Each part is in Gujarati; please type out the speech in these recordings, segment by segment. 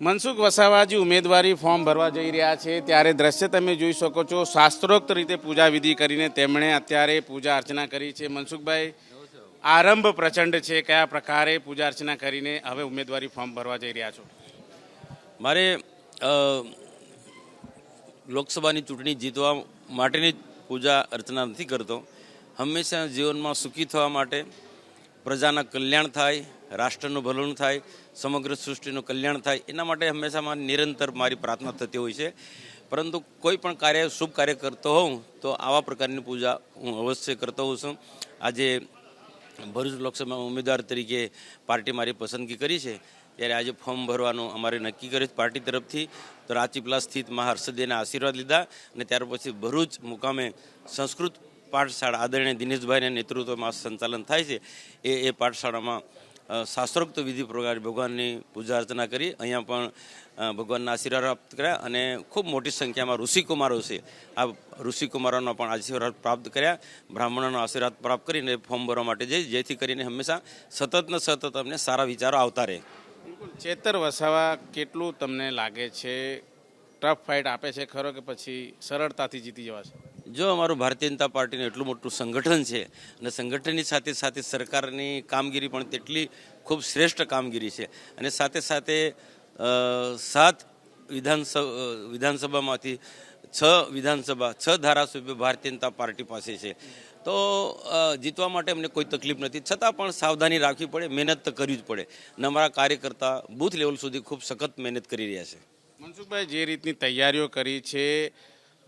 મનસુખ વસાવાજી ઉમેદવારી ફોર્મ ભરવા જઈ રહ્યા છે. ત્યારે દ્રશ્ય તમે જોઈ શકો છો. શાસ્ત્રોક્ત રીતે પૂજા વિધિ કરીને તેમણે અત્યારે પૂજા અર્ચના કરી છે. મનસુખભાઈ, આરંભ પ્રચંડ છે. કયા પ્રકારે પૂજા અર્ચના કરીને હવે ઉમેદવારી ફોર્મ ભરવા જઈ રહ્યા છો? મારે લોકસભાની ચૂંટણી જીતવા માટેની પૂજા અર્ચના નથી કરતો. હંમેશા જીવનમાં સુખી થવા માટે પ્રજાના કલ્યાણ થાય, રાષ્ટ્રનું ભલું થાય, સમગ્ર સૃષ્ટિનું કલ્યાણ થાય, એના માટે હંમેશા નિરંતર મારી પ્રાર્થના થતી હોય છે. પરંતુ કોઈ પણ કાર્ય, શુભ કાર્ય કરતો હોઉં, તો આવા પ્રકારની પૂજા હું અવશ્ય કરતો હોઉં છું. આજે ભરૂચ લોકસભા ઉમેદવાર તરીકે પાર્ટી મારી પસંદગી કરી છે. ત્યારે આજે ફોર્મ ભરવાનું અમારે નક્કી કર્યું પાર્ટી તરફથી. તો રાજપીપળા સ્થિત મહા હર્ષદેના આશીર્વાદ લીધા અને ત્યાર પછી ભરૂચ મુકામે સંસ્કૃત પાઠશાળા આદરણીય દિનેશભાઈના નેતૃત્વમાં સંચાલન થાય છે, એ એ પાઠશાળામાં શાસ્ત્રોક્ત વિધિ પ્રકાર ભગવાનની પૂજા અર્ચના કરી, અહીંયા પણ ભગવાનના આશીર્વાદ પ્રાપ્ત કર્યા અને ખૂબ મોટી સંખ્યામાં ઋષિકુમારો છે. આ ઋષિકુમારોનો પણ આશીર્વાદ પ્રાપ્ત કર્યા, બ્રાહ્મણોનો આશીર્વાદ પ્રાપ્ત કરીને ફોર્મ ભરવા માટે જઈ, જેથી કરીને હંમેશા સતત ને સતત અમને સારા વિચારો આવતા રહે. ચેતર વસાવા કેટલું તમને લાગે છે? ટફ ફાઇટ આપે છે ખરો કે પછી સરળતાથી જીતી જવાશે? જો અમારું ભારતીય જનતા પાર્ટીનું એટલું મોટું સંગઠન છે અને સંગઠનની સાથે સાથે સરકારની કામગીરી પણ તેટલી ખૂબ શ્રેષ્ઠ કામગીરી છે અને સાથે સાથે સાત વિધાનસભા વિધાનસભામાંથી છ વિધાનસભા, છ ધારાસભ્ય ભારતીય જનતા પાર્ટી પાસે છે. તો જીતવા માટે અમને કોઈ તકલીફ નથી. છતાં પણ સાવધાની રાખવી પડે, મહેનત તો કરવી જ પડે. અને અમારા કાર્યકર્તા બૂથ લેવલ સુધી ખૂબ સખત મહેનત કરી રહ્યા છે. મનસુખભાઈ, જે રીતની તૈયારીઓ કરી છે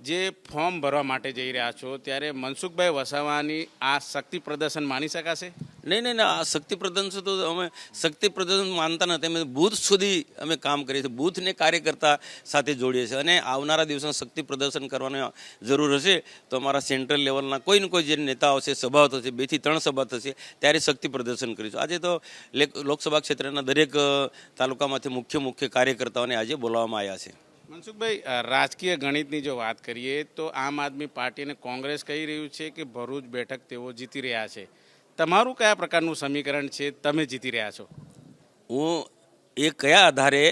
જે ફોર્મ ભરવા માટે જઈ રહ્યા છો, ત્યારે મનસુખભાઈ વસાવાની આ શક્તિ પ્રદર્શન માની શકાશે? નહીં નહીં આ શક્તિ પ્રદર્શન તો અમે શક્તિ પ્રદર્શન માનતા નથી. અમે બૂથ સુધી અમે કામ કરીએ છીએ. બૂથને કાર્યકર્તા સાથે જોડીએ છીએ. અને આવનારા દિવસમાં શક્તિ પ્રદર્શન કરવાની જરૂર હશે તો અમારા સેન્ટ્રલ લેવલના કોઈ ને કોઈ જે નેતાઓ છે સભાઓ થશે બેથી ત્રણ સભા થશે, ત્યારે શક્તિ પ્રદર્શન કરીશું. આજે તો લેક- લોકસભા ક્ષેત્રના દરેક તાલુકામાંથી મુખ્ય મુખ્ય કાર્યકર્તાઓને આજે બોલાવવામાં આવ્યા છે. મનસુખભાઈ રાજકીય ગણિતની જો વાત કરીએ તો આમ આદમી પાર્ટી અને કોંગ્રેસ કહી રહ્યું છે કે ભરૂચ બેઠક તેઓ જીતી રહ્યા છે. તમારું કયા પ્રકારનું સમીકરણ છે? તમે જીતી રહ્યા છો? હું એ કયા આધારે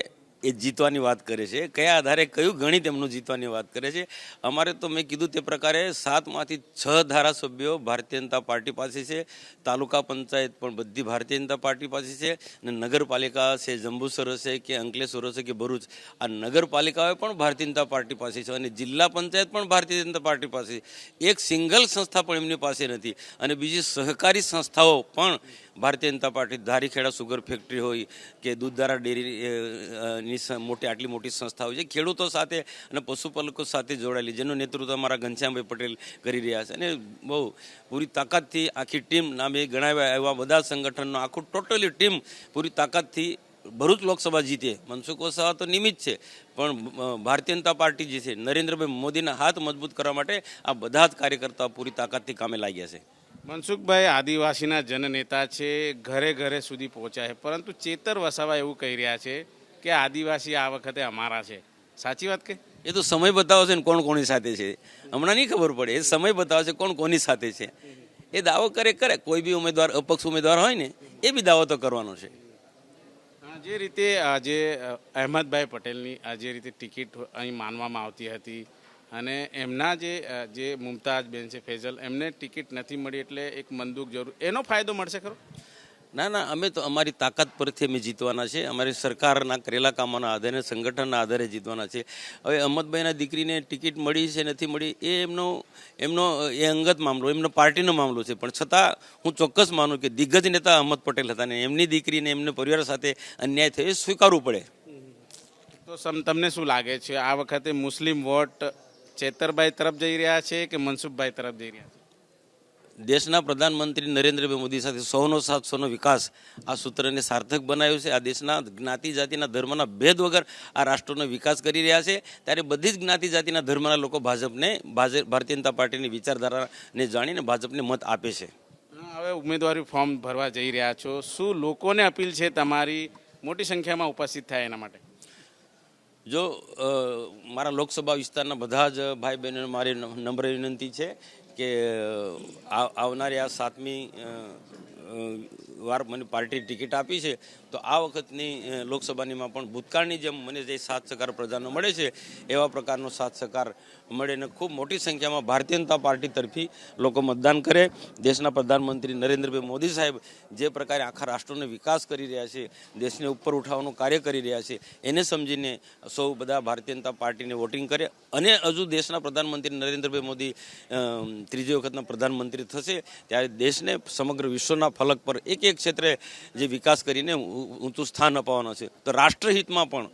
એ જીતવાની વાત કરે છે. કયા આધારે કયું ગણિત એમનું જીતવાની વાત કરે છે? અમારે તો મેં કીધું તે પ્રકારે સાતમાંથી છ ધારાસભ્યો ભારતીય જનતા પાર્ટી પાસે છે. તાલુકા પંચાયત પણ બધી ભારતીય જનતા પાર્ટી પાસે છે. અને નગરપાલિકા છે જંબુસર હશે કે અંકલેશ્વર હશે કે ભરૂચ, આ નગરપાલિકાઓ પણ ભારતીય જનતા પાર્ટી પાસે છે અને જિલ્લા પંચાયત પણ ભારતીય જનતા પાર્ટી પાસે એક સિંગલ સંસ્થા પણ એમની પાસે નથી. અને બીજી સહકારી સંસ્થાઓ પણ Bharatiya Janata party Dharikheda sugar factory હોય કે દૂધધારા ડેરી અ, અ, ની મોટી આટલી મોટી સંસ્થા હોય છે ખેડૂતો સાથે અને પશુપાલકો સાથે જોડાયેલી જેનું નેતૃત્વ અમારા ઘનશ્યામભાઈ પટેલ કરી રહ્યા છે. અને બહુ પૂરી તાકાતથી આખી ટીમ નામે ગણાવ્યા એવા બધા સંગઠનનો આખું ટોટલી ટીમ પૂરી તાકાતથી ભરૂચ લોકસભા જીતે. મનસુખ વસાવા તો નિમિત્ત છે પણ ભારતીય જનતા પાર્ટી જે છે નરેન્દ્રભાઈ મોદીના હાથ મજબૂત કરવા માટે આ બધા જ કાર્યકર્તાઓ પૂરી તાકાતથી કામે લાગ્યા છે. મનસુખભાઈ આદિવાસીના જનનેતા છે ઘરે ઘરે સુધી પહોંચ્યા છે. પરંતુ ચેતર વસાવા એવું કહી રહ્યા છે કે આદિવાસી આ વખતે અમારા છે. સાચી વાત કે? એ તો સમય બતાવશે ને કોણ કોની સાથે છે. હમણાં નહીં ખબર પડે. એ સમય બતાવશે કોણ કોની સાથે છે. એ દાવો કરે કરે. કોઈ બી ઉમેદવાર અપક્ષ ઉમેદવાર હોય ને એ બી દાવો તો કરવાનો છે. જે રીતે આજે અહેમદભાઈ પટેલની આ જે રીતે ટિકિટ અહીં માનવામાં આવતી હતી અને એમના જે જે મુમતાજ બેન છે ફેઝલ એમને ટિકિટ નથી મળી એટલે એક મંદુક જરૂર. એનો ફાયદો મળશે ખરો? ના ના અમે તો અમારી તાકાત પરથી અમે જીતવાના છે અમારી સરકારના કરેલા કામોના આધારે સંગઠનના આધારે જીતવાના છે હવે અહમદભાઈના દીકરીને ટિકિટ મળી છે નથી મળી એ એમનો એમનો એ અંગત મામલો એમનો પાર્ટીનો મામલો છે. પણ છતાં હું ચોક્કસ માનું કે દિગ્ગજ નેતા અહમદ પટેલ હતા ને એમની દીકરીને એમને પરિવાર સાથે અન્યાય થયો એ સ્વીકારવું પડે. તો સમ તમને શું લાગે છે? આ વખતે મુસ્લિમ વોટ ચેતરભાઈ તરફ જઈ રહ્યા છે કે મનસુખભાઈ તરફ જઈ રહ્યા છે? દેશના પ્રધાનમંત્રી નરેન્દ્રભાઈ મોદી સાથે સૌનો સાથ સૌનો વિકાસ આ સૂત્રને સાર્થક બનાવ્યું છે. આ દેશના જ્ઞાતિ જાતિના ધર્મના ભેદ વગર આ રાષ્ટ્રનો વિકાસ કરી રહ્યા છે. ત્યારે બધી જ જ્ઞાતિ જાતિના ધર્મના લોકો ભાજપને ભાજપ ભારતીય જનતા પાર્ટીની વિચારધારાને જાણીને ભાજપને મત આપે છે. હવે ઉમેદવારી ફોર્મ ભરવા જઈ રહ્યા છો. શું લોકોને અપીલ છે તમારી? મોટી સંખ્યામાં ઉપસ્થિત થાય એના માટે. જો મારા લોકસભા વિસ્તારના બધા જ ભાઈ બહેનોને મારી નમ્ર વિનંતી છે કે આવનારી આ સાતમી વાર મને પાર્ટી ટિકિટ આપી છે, તો આ વખતની લોકસભાનીમાં પણ ભૂતકાળની જેમ મને જે સાથ સહકાર પ્રજાનો મળે છે, એવા પ્રકારનો સાથ સહકાર મળે અને ખૂબ મોટી સંખ્યામાં ભારતીય જનતા પાર્ટી તરફી લોકો મતદાન કરે. દેશના પ્રધાનમંત્રી નરેન્દ્રભાઈ મોદી સાહેબ જે પ્રકારે આખા રાષ્ટ્રનો વિકાસ કરી રહ્યા છે, દેશને ઉપર ઉઠાવવાનું કાર્ય કરી રહ્યા છે, એને સમજીને સૌ બધા ભારતીય જનતા પાર્ટીને વોટિંગ કરે અને હજુ દેશના પ્રધાનમંત્રી નરેન્દ્રભાઈ મોદી ત્રીજી વખતના પ્રધાનમંત્રી થશે, ત્યારે દેશને સમગ્ર વિશ્વના ફલક પર એક એક ક્ષેત્રે જે વિકાસ કરીને ઊંચું સ્થાન અપાવવાનો છે. તો રાષ્ટ્રહિતમાં પણ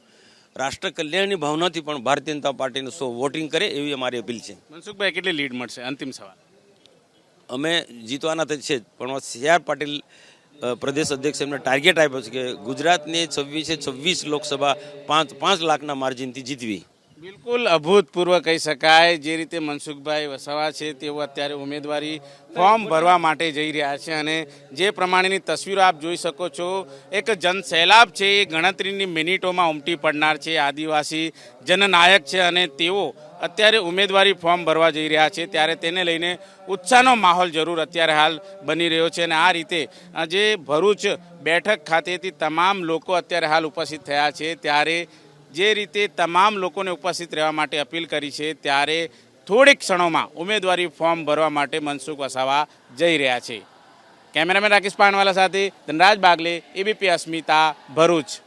રાષ્ટ્ર કલ્યાણની ભાવનાથી પણ ભારતીય જનતા પાર્ટીને સો વોટિંગ કરે એવી અમારી અપીલ છે. મનસુખભાઈ કેટલી લીડ મળશે? અંતિમ સવાલ. અમે જીતવાના તો છે જ પણ સી આર પાટીલ પ્રદેશ અધ્યક્ષ એમને ટાર્ગેટ આપ્યો છે કે ગુજરાતની છવ્વીસે છવ્વીસ લોકસભા પાંચ પાંચ લાખના માર્જિનથી જીતવી. બિલકુલ અભૂતપૂર્વ કહી શકાય. જે રીતે મનસુખભાઈ વસાવા છે તેઓ અત્યારે ઉમેદવારી ફોર્મ ભરવા માટે જઈ રહ્યા છે અને જે પ્રમાણેની તસવીરો આપ જોઈ શકો છો, એક જનસેલાબ છે, એ ગણતરીની મિનિટોમાં ઉમટી પડનાર છે, આદિવાસી જનનાયક છે અને તેઓ અત્યારે ઉમેદવારી ફોર્મ ભરવા જઈ રહ્યા છે. ત્યારે તેને લઈને ઉત્સાહનો માહોલ જરૂર અત્યારે હાલ બની રહ્યો છે અને આ રીતે આજે ભરૂચ બેઠક ખાતેથી તમામ લોકો અત્યારે હાલ ઉપસ્થિત થયા છે. ત્યારે જે રીતે તમામ લોકોને ઉપસ્થિત રહેવા માટે અપીલ કરી છે, ત્યારે થોડીક ક્ષણોમાં ઉમેદવારી ફોર્મ ભરવા માટે મનસુખ વસાવા જઈ રહ્યા છે. કેમેરામેન રાકેશ પાનવાલા સાથે ધનરાજ બાગલે, એબીપી અસ્મિતા, ભરૂચ.